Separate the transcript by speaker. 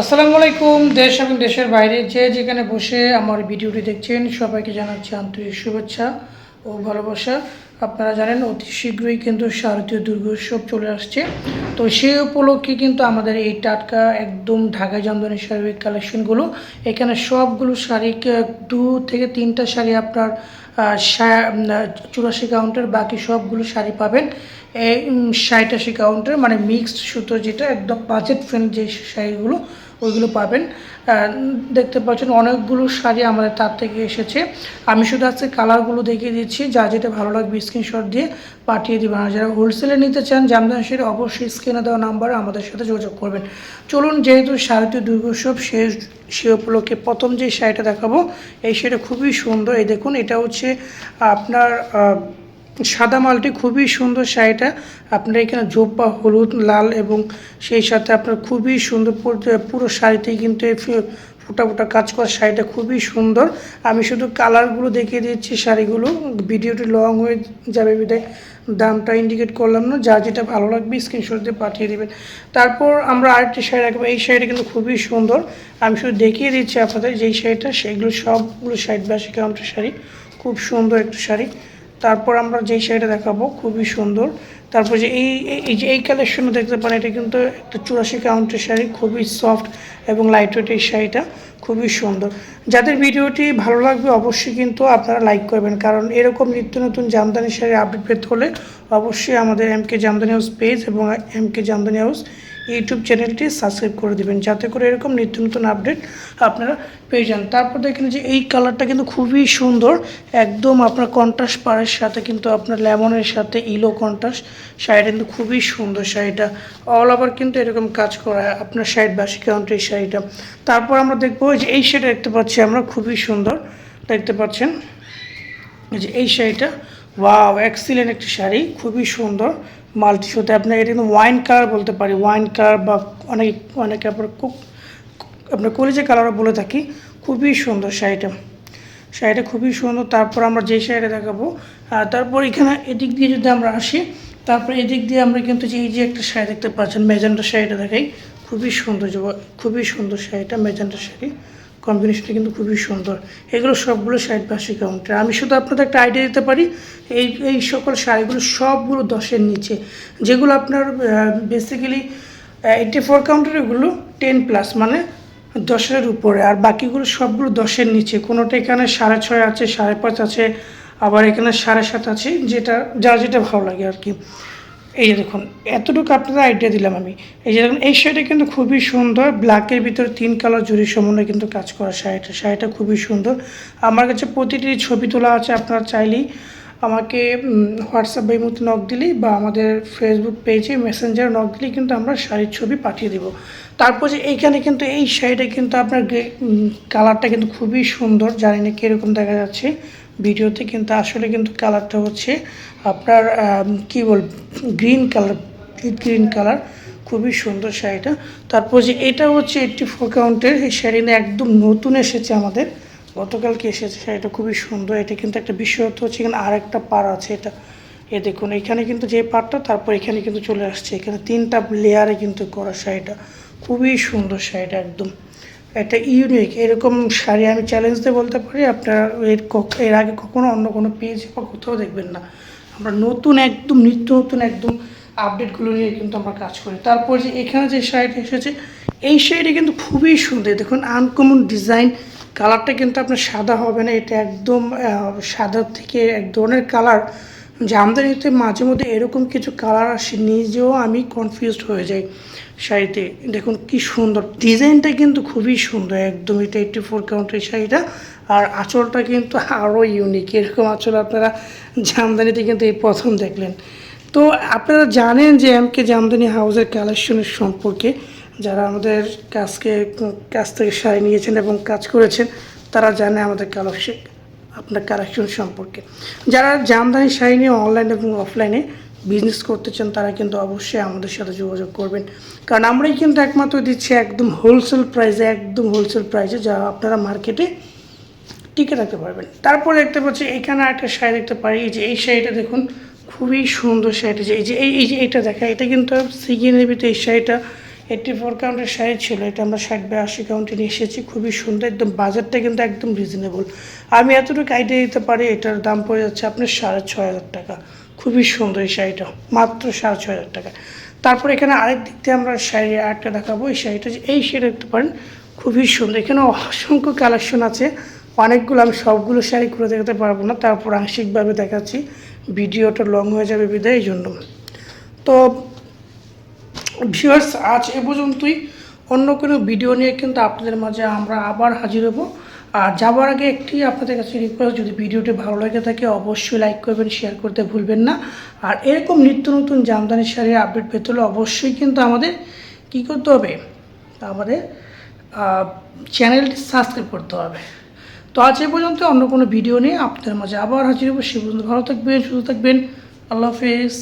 Speaker 1: আসসালামু আলাইকুম, দেশ এবং দেশের বাইরে যে যেখানে বসে আমার ভিডিওটি দেখছেন, সবাইকে জানাচ্ছি আন্তরিক শুভেচ্ছা। ও ভালোবাসা। আপনারা জানেন অতি শীঘ্রই কিন্তু শারদীয় দুর্গোৎসব চলে আসছে। তো সেই উপলক্ষে কিন্তু আমাদের এই টাটকা একদম ঢাকা জামদানি শাড়ির কালেকশনগুলো, এখানে সবগুলো শাড়ি, দু থেকে তিনটা শাড়ি আপনার চুরাশি কাউন্টার বাকি সবগুলো শাড়ি পাবেন। এই ষাট কাউন্টার মানে মিক্সড সুতো যেটা, একদম বাজেট ফ্রেন্ড যে শাড়িগুলো ওইগুলো পাবেন। দেখতে পাচ্ছেন অনেকগুলো শাড়ি আমাদের তার থেকে এসেছে। আমি শুধু আজকে কালারগুলো দেখিয়ে দিচ্ছি। যা যেটা ভালো লাগবে স্ক্রিনশট দিয়ে পাঠিয়ে দেবেন। আর যারা হোলসেলে নিতে চান, জামদানি শাড়ি অবশ্যই স্ক্রিনে দেওয়া নাম্বারে আমাদের সাথে যোগাযোগ করবেন। চলুন, যেহেতু শারদীয় দুর্গোৎসব শেষ সে উপলক্ষে প্রথম যে শাড়িটা দেখাবো, এই শাড়িটা খুবই সুন্দর। এই দেখুন, এটা হচ্ছে আপনার সাদা মালটি খুবই সুন্দর শাড়িটা। আপনার এখানে জোপা হলুদ, লাল এবং সেই সাথে আপনার খুবই সুন্দর পুরো- শাড়িতেই কিন্তু ফোটা ফোটা কাজ করা শাড়িটা খুবই সুন্দর। আমি শুধু কালারগুলো দেখিয়ে দিচ্ছি শাড়িগুলো। ভিডিওটি লং হয়ে যাবে বিদায়। দামটা ইন্ডিকেট করলাম না, যা যেটা ভালো লাগবে স্ক্রিনশট দিয়ে পাঠিয়ে দেবেন। তারপর আমরা আরেকটি শাড়ি রাখব এই শাড়িটা কিন্তু খুবই সুন্দর। আমি শুধু দেখিয়ে দিচ্ছি আপনাদের যেই শাড়িটা, সেগুলো সবগুলো ষাট বাসি কাউন্টের শাড়ি। খুব সুন্দর একটা শাড়ি। তারপর আমরা যেই শাড়িটা দেখাবো, খুবই সুন্দর। তারপর যে এই, এই- যে এই কালেকশনও দেখতে পারেন, এটা কিন্তু একটা চুরাশি কাউন্টের শাড়ি, খুবই সফট এবং লাইট ওয়েট এই শাড়িটা, খুবই সুন্দর। যাদের ভিডিওটি ভালো লাগবে অবশ্যই কিন্তু আপনারা লাইক করবেন, কারণ এরকম নিত্য নতুন জামদানি শাড়ি আপডেট পেতে হলে অবশ্যই আমাদের M K Jamdani house page এবং M K Jamdani house YouTube চ্যানেলটি সাবস্ক্রাইব করে দিবেন, যাতে করে এরকম নিত্য নতুন আপডেট আপনারা পেয়ে যান। তারপর দেখেন যে এই কালারটা কিন্তু খুবই সুন্দর, একদম আপনার কন্ট্রাস্ট পাড়ের সাথে কিন্তু আপনার লেমনের সাথে ইলো কন্ট্রাস্ট শাড়িটা কিন্তু খুবই সুন্দর শাড়িটা। অল ওভার কিন্তু এরকম কাজ করা আপনার শাড়ি বাসি কাউন্টের এই শাড়িটা। তারপর আমরা দেখব যে এই শাড়িটা দেখতে পাচ্ছি আমরা, খুবই সুন্দর। দেখতে পাচ্ছেন? যে এই শাড়িটা ওয়াও এক্সিলেন্ট একটি শাড়ি, খুবই সুন্দর। মাল্টি সুতে আপনার এটা কিন্তু ওয়াইন কালার বলতে পারি। ওয়াইন কালার বা অনেক, অনেকে আপনার খুব আপনার কলিজে কালারও বলে থাকি। খুবই সুন্দর শাড়িটা। শাড়িটা খুবই সুন্দর। তারপর আমরা যে শাড়িটা দেখাবো তারপর এখানে এদিক দিয়ে যদি আমরা আসি, তারপর এদিক দিয়ে আমরা কিন্তু যে, এই যে একটা শাড়ি দেখতে পাচ্ছেন, মেজেন্টা শাড়িটা দেখাই। খুবই সুন্দর খুবই সুন্দর শাড়িটা, মেজেন্টা শাড়ি। কম্বিনেশনটা কিন্তু খুবই সুন্দর। এগুলো সবগুলো ষাট বাসি কাউন্টার আমি শুধু আপনাদের একটা আইডিয়া দিতে পারি, এই এই সকল শাড়িগুলো সবগুলো দশের নিচে। যেগুলো আপনার বেসিক্যালি এইটি ফোর কাউন্টার এগুলো টেন প্লাস মানে দশের উপরে। আর বাকিগুলো সবগুলো দশের নিচে। কোনোটা এখানে সাড়ে ছয় আছে, সাড়ে পাঁচ আছে, আবার এখানে সাড়ে সাত আছে, যেটা, যার যেটা ভালো লাগে আর কি। এই যে দেখুন, এতটুকু আপনারা আইডিয়া দিলাম আমি। এই যে দেখুন, এই শাড়িটা কিন্তু খুবই সুন্দর। ব্ল্যাকের ভিতরে তিন কালার জুড়ি সমন্বয়ে কিন্তু কাজ করা শাড়িটা। শাড়িটা খুবই সুন্দর। আমার কাছে প্রতিটি ছবি তোলা আছে, আপনারা চাইলেই আমাকে হোয়াটসঅ্যাপ এই মতো নক দিলেই বা আমাদের ফেসবুক পেজে মেসেঞ্জার নক দিলেই কিন্তু আমরা শাড়ির ছবি পাঠিয়ে দেবো। তারপর যে এইখানে কিন্তু এই শাড়িটা কিন্তু আপনার কালারটা কিন্তু খুবই সুন্দর। জানি না কীরকম দেখা যাচ্ছে ভিডিওতে, কিন্তু আসলে কিন্তু কালারটা হচ্ছে আপনার কি বল গ্রিন কালার গ্রিন কালার খুবই সুন্দর শাড়িটা। তারপর যে এটা হচ্ছে এইটটি ফোর কাউন্টের এই শাড়িটা একদম নতুন এসেছে আমাদের। গতকালকে এসেছে শাড়িটা খুবই সুন্দর, এটা কিন্তু একটা বিশেষত্ব হচ্ছে, এখানে আর একটা পার আছে এটা। এ দেখুন, এখানে কিন্তু যে পারটা তারপর এখানে কিন্তু চলে আসছে। এখানে তিনটা লেয়ারে কিন্তু করা শাড়িটা। খুবই সুন্দর শাড়িটা একদম। একটা ইউনিক এরকম শাড়ি আমি চ্যালেঞ্জ দিয়ে বলতে পারি, আপনারা এর এর আগে কখনো অন্য কোনো পেজ বা কোথাও দেখবেন না। আমরা নতুন একদম, নিত্য নতুন একদম আপডেটগুলো নিয়ে কিন্তু আমরা কাজ করি। তারপর যে এখানে যে শাড়িটা এসেছে, এই শাড়িটা কিন্তু খুবই সুন্দর। দেখুন আনকমন ডিজাইন কালারটা কিন্তু আপনার সাদা হবে না, এটা একদম সাদার থেকে এক ধরনের কালার। জামদানিতে মাঝে মধ্যে এরকম কিছু কালার আসে, নিজেও আমি কনফিউজড হয়ে যাই শাড়িতে। দেখুন কি সুন্দর, ডিজাইনটা কিন্তু খুবই সুন্দর, একদম এটা এইটটি ফোর কাউন্টের শাড়িটা আর আঁচলটা কিন্তু আরও ইউনিক এরকম আঁচল আপনারা জামদানিতে কিন্তু এই প্রথম দেখলেন। তো আপনারা জানেন যে এম কে জামদানি হাউসের কালেকশনের সম্পর্কে। যারা আমাদের কাজকে কাছ থেকে শাড়ি নিয়েছেন এবং কাজ করেছেন, তারা জানে আমাদের কালেকশন আপনার কালেকশন সম্পর্কে। যারা জামদানি শাড়ি নিয়ে অনলাইন এবং অফলাইনে বিজনেস করতে চান, তারা কিন্তু অবশ্যই আমাদের সাথে যোগাযোগ করবেন। কারণ আমরাই কিন্তু একমাত্র দিচ্ছি একদম হোলসেল প্রাইসে একদম হোলসেল প্রাইসে যা আপনারা মার্কেটে টিকে রাখতে পারবেন। তারপর দেখতে পাচ্ছি, এখানে একটা শাড়ি দেখতে পারি, এই যে এই শাড়িটা দেখুন, খুবই সুন্দর শাড়িটা যে, এই যে, এই এই যে এটা দেখা, এটা কিন্তু সিগিনের ভিতরে এই শাড়িটা এইটটি ফোর কাউন্টের শাড়ি ছিল, এটা আমরা ষাট বা আশি কাউন্টে নিয়ে এসেছি, খুবই সুন্দর, একদম বাজারটা কিন্তু একদম রিজনেবল আমি এতটুকু আইডিয়া দিতে পারি, এটার দাম পড়ে যাচ্ছে আপনার সাড়ে ছয় হাজার টাকা। খুবই সুন্দর এই শাড়িটা, মাত্র সাড়ে ছয় হাজার টাকা তারপর এখানে আরেক দিক দিয়ে আমরা শাড়ি আরেকটা দেখাবো, এই শাড়িটা এই শাড়ি দেখতে পারেন, খুবই সুন্দর। এখানে অসংখ্য কালেকশন আছে, অনেকগুলো আমি সবগুলো শাড়ি করে দেখাতে পারব না, তারপর আংশিকভাবে দেখাচ্ছি, ভিডিওটা লং হয়ে যাবে বিদায়, এই জন্য। তো ভিউয়ার্স আজ এ পর্যন্তই। অন্য কোনো ভিডিও নিয়ে কিন্তু আপনাদের মাঝে আমরা আবার হাজির হব। আর যাওয়ার আগে একটি আপনাদের কাছে রিকোয়েস্ট যদি ভিডিওটি ভালো লেগে থাকে, অবশ্যই লাইক করবেন শেয়ার করতে ভুলবেন না। আর এরকম নিত্য নতুন জামদানি শাড়ির আপডেট পেতে হলে অবশ্যই কিন্তু আমাদের কী করতে হবে? আমাদের চ্যানেলটি সাবস্ক্রাইব করতে হবে। তো আজ এ পর্যন্ত অন্য কোনো ভিডিও নিয়ে আপনাদের মাঝে আবার হাজির হব। সে পর্যন্ত ভালো থাকবেন, সুস্থ থাকবেন। আল্লাহ হাফেজ।